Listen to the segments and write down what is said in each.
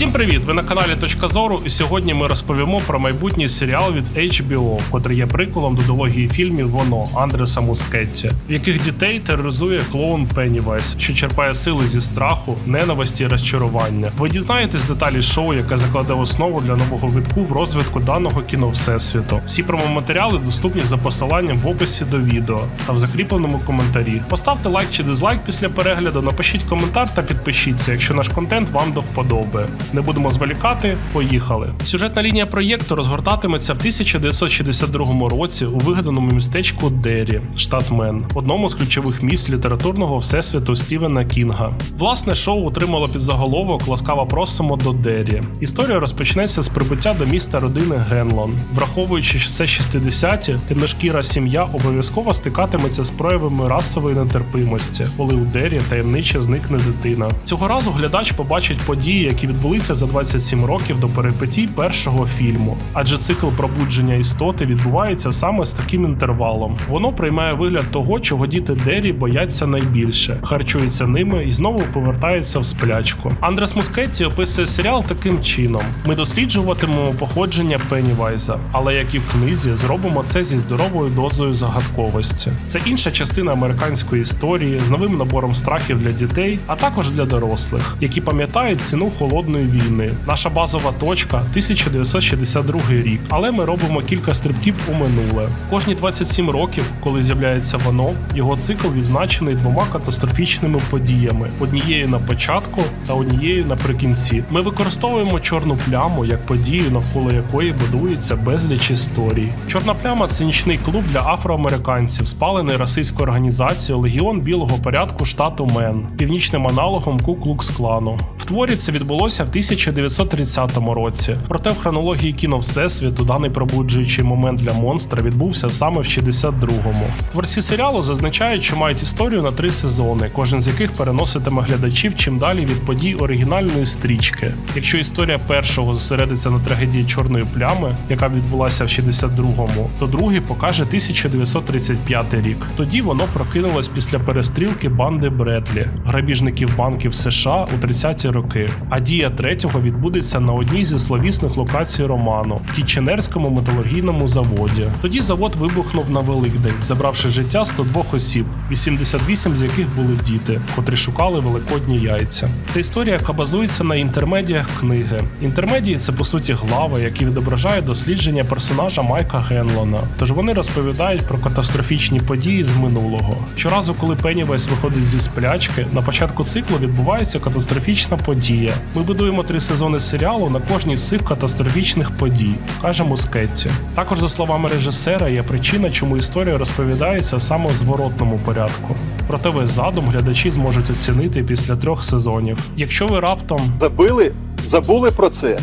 Всім привіт! Ви на каналі Точка Зору, і сьогодні ми розповімо про майбутній серіал від HBO, котрий є приколом до дології фільмів Воно Андреса Мускетті, в яких дітей тероризує клоун Пеннівайс, що черпає сили зі страху, ненависті і розчарування. Ви дізнаєтесь деталі шоу, яке закладе основу для нового витку в розвитку даного кіно всесвіту. Всі промоматеріали доступні за посиланням в описі до відео та в закріпленому коментарі. Поставте лайк чи дизлайк після перегляду, напишіть коментар та підпишіться, якщо наш контент вам до вподоби. Не будемо зволікати, поїхали. Сюжетна лінія проєкту розгортатиметься в 1962 році у вигаданому містечку Дері, штат Мен, одному з ключових місць літературного всесвіту Стівена Кінга. Власне шоу отримало під заголовок Ласкаво просимо до Дері. Історія розпочнеться з прибуття до міста родини Генлон. Враховуючи, що це 60-ті, темношкіра сім'я обов'язково стикатиметься з проявами расової нетерпимості, коли у Дері таємниче зникне дитина. Цього разу глядач побачить події, які відбулися за 27 років до перипетій першого фільму, адже цикл пробудження істоти відбувається саме з таким інтервалом. Воно приймає вигляд того, чого діти Дері бояться найбільше, харчуються ними і знову повертаються в сплячку. Андрес Мускетті описує серіал таким чином: ми досліджуватимемо походження Пеннівайза, але як і в книзі, зробимо це зі здоровою дозою загадковості. Це інша частина американської історії з новим набором страхів для дітей, а також для дорослих, які пам'ятають ціну холодної війни. Наша базова точка 1962 рік, але ми робимо кілька стрибків у минуле. Кожні 27 років, коли з'являється воно, його цикл відзначений двома катастрофічними подіями: однією на початку та однією наприкінці. Ми використовуємо чорну пляму як подію, навколо якої будується безліч історій. Чорна пляма це нічний клуб для афроамериканців, спалений расистською організацією Легіон білого порядку штату Мен, північним аналогом Ку-Клукс Клану. В творі це відбулося в 1930 році. Проте в хронології кіно Всесвіту даний пробуджуючий момент для монстра відбувся саме в 62-му. Творці серіалу зазначають, що мають історію на три сезони, кожен з яких переноситиме глядачів чим далі від подій оригінальної стрічки. Якщо історія першого зосередиться на трагедії чорної плями, яка відбулася в 62-му, то другий покаже 1935 рік. Тоді воно прокинулось після перестрілки банди Бредлі, грабіжників банків США у 30-ті роки. А дія третього відбудеться на одній зі словісних локацій роману Кітченерському металургійному заводі. Тоді завод вибухнув на Великдень, забравши життя 102 осіб, 88 з яких були діти, котрі шукали великодні яйця. Це історія, яка базується на інтермедіях книги. Інтермедії це по суті глави, які відображають дослідження персонажа Майка Генлона. Тож вони розповідають про катастрофічні події з минулого. Щоразу, коли Пеннівайс виходить зі сплячки, на початку циклу відбувається катастрофічна подія. Ми будуємо три сезони серіалу на кожній з цих катастрофічних подій, каже Мускетті. Також, за словами режисера, є причина, чому історія розповідається саме в зворотному порядку. Проте весь задум глядачі зможуть оцінити після трьох сезонів. Якщо ви раптом Забили? Забули про це?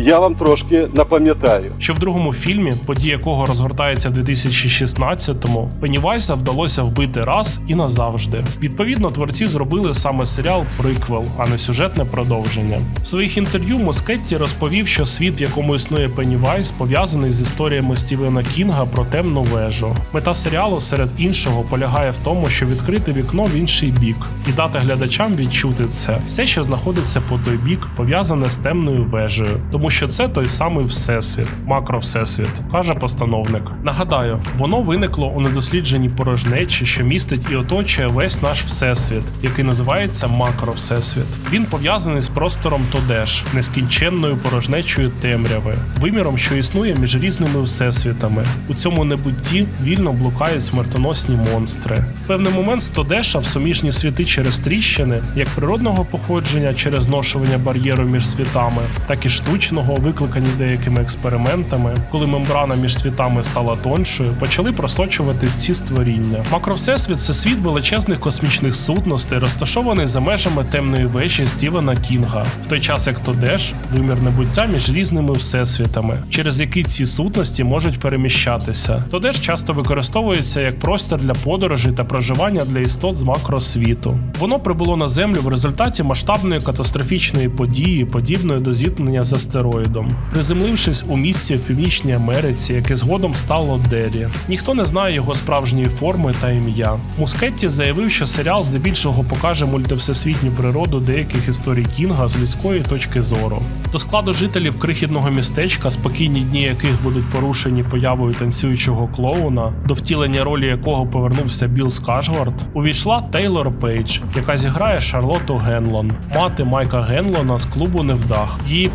Я вам трошки напам'ятаю. що в другому фільмі, події якого розгортається в 2016-му, Пеннівайса вдалося вбити раз і назавжди. Відповідно, творці зробили саме серіал приквел, а не сюжетне продовження. В своїх інтерв'ю Москетті розповів, що світ, в якому існує Пеннівайс, пов'язаний з історіями Стівена Кінга про темну вежу. Мета серіалу серед іншого полягає в тому, щоб відкрити вікно в інший бік і дати глядачам відчути це. Все, що знаходиться по той бік, пов'язане з темною вежею, тому що це той самий всесвіт, макровсесвіт, каже постановник. Нагадаю, воно виникло у недослідженій порожнечі, що містить і оточує весь наш всесвіт, який називається макровсесвіт. Він пов'язаний з простором Тодеш, нескінченною порожнечою темряви, виміром, що існує між різними всесвітами. У цьому небутті вільно блукають смертоносні монстри. В певний момент з Тодеша в суміжні світи через тріщини, як природного походження через зношування бар'єру між світами, так і штучного, викликані деякими експериментами, коли мембрана між світами стала тоншою, почали просочуватись ці створіння. Макровсесвіт це світ величезних космічних сутностей, розташований за межами темної вежі Стівена Кінга, в той час як Тодеш вимір небуття між різними всесвітами, через які ці сутності можуть переміщатися. Тодеш часто використовується як простір для подорожей та проживання для істот з макросвіту. Воно прибуло на землю в результаті масштабної катастрофічної події, подібної до зіткнення з астероїдом, приземлившись у місці в Північній Америці, яке згодом стало Дері. Ніхто не знає його справжньої форми та ім'я. Мускетті заявив, що серіал здебільшого покаже мультивсесвітню природу деяких історій Кінга з людської точки зору. До складу жителів крихітного містечка, спокійні дні яких будуть порушені появою танцюючого клоуна, до втілення ролі якого повернувся Білл Скажвард, увійшла Тейлор Пейдж, яка зіграє Шарлоту Генлон, мати Майка Генлона з клубу Невдах. Її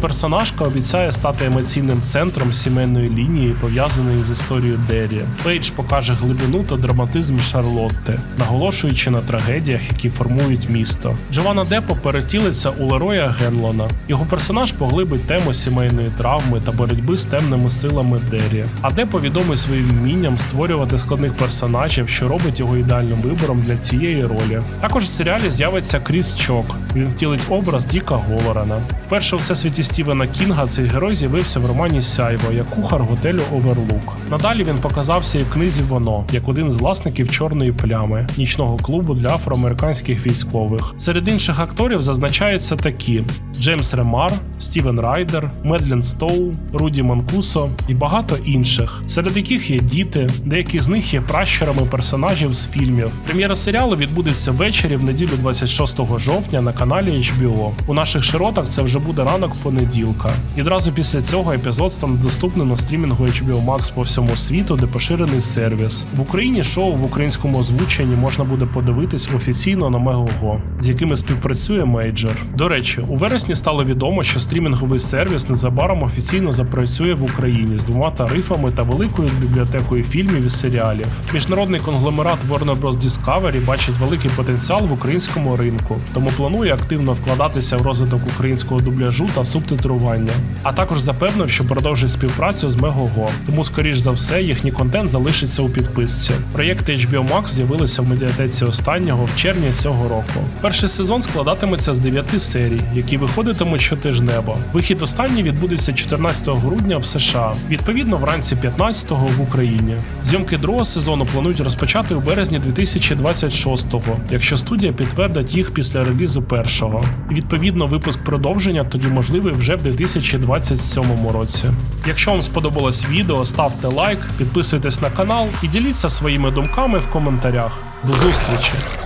персонажка обіцяє стати емоційним центром сімейної лінії, пов'язаної з історією Дері. Пейдж покаже глибину та драматизм Шарлотти, наголошуючи на трагедіях, які формують місто. Джованна Депо перетілиться у Лероя Генлона. Його персонаж поглибить тему сімейної травми та боротьби з темними силами Дері. А Депо відомий своїм вмінням створювати складних персонажів, що робить його ідеальним вибором для цієї ролі. Також в серіалі з'явиться Кріс Чок. Він втілить образ Діка Говорена. Вперше у всесвіті Стівена Кінга цей герой з'явився в романі Сяйво як кухар готелю Оверлук. Надалі він показався і в книзі Воно як один з власників чорної плями нічного клубу для афроамериканських військових. Серед інших акторів зазначаються такі: Джеймс Ремар, Стівен Райдер, Медлен Стоу, Руді Манкусо і багато інших, серед яких є діти, деякі з них є пращурами персонажів з фільмів. Прем'єра серіалу відбудеться ввечері в неділю 26 жовтня на каналі HBO. У наших широтах це вже буде ранок понеділка. І одразу після цього епізод стане доступним на стрімінгу HBO Max по всьому світу, де поширений сервіс. В Україні шоу в українському озвученні можна буде подивитись офіційно на Мегого, з якими співпрацює Мейджор. До речі, у вересні стало відомо, що стрімінговий сервіс незабаром офіційно запрацює в Україні з двома тарифами та великою бібліотекою фільмів і серіалів. Міжнародний конгломерат Warner Bros. Discovery бачить великий потенціал в українському ринку, тому планує активно вкладатися в розвиток українського дубляжу та субтитрування. А також запевнив, що продовжить співпрацю з Мегого, тому, скоріш за все, їхній контент залишиться у підписці. Проєкти HBO Max з'явилися в медіатеці останнього в червні цього року. Перший сезон складатиметься з 9 серій, які виходитимуть щотижнево. Вихід останній відбудеться 14 грудня в США, відповідно вранці 15-го в Україні. Зйомки другого сезону планують розпочати у березні 2026-го, якщо студія підтвердить їх після релізу першого. Відповідно випуск продовження тоді можливий вже в 2027 році. Якщо вам сподобалось відео, ставте лайк, підписуйтесь на канал і діліться своїми думками в коментарях. До зустрічі!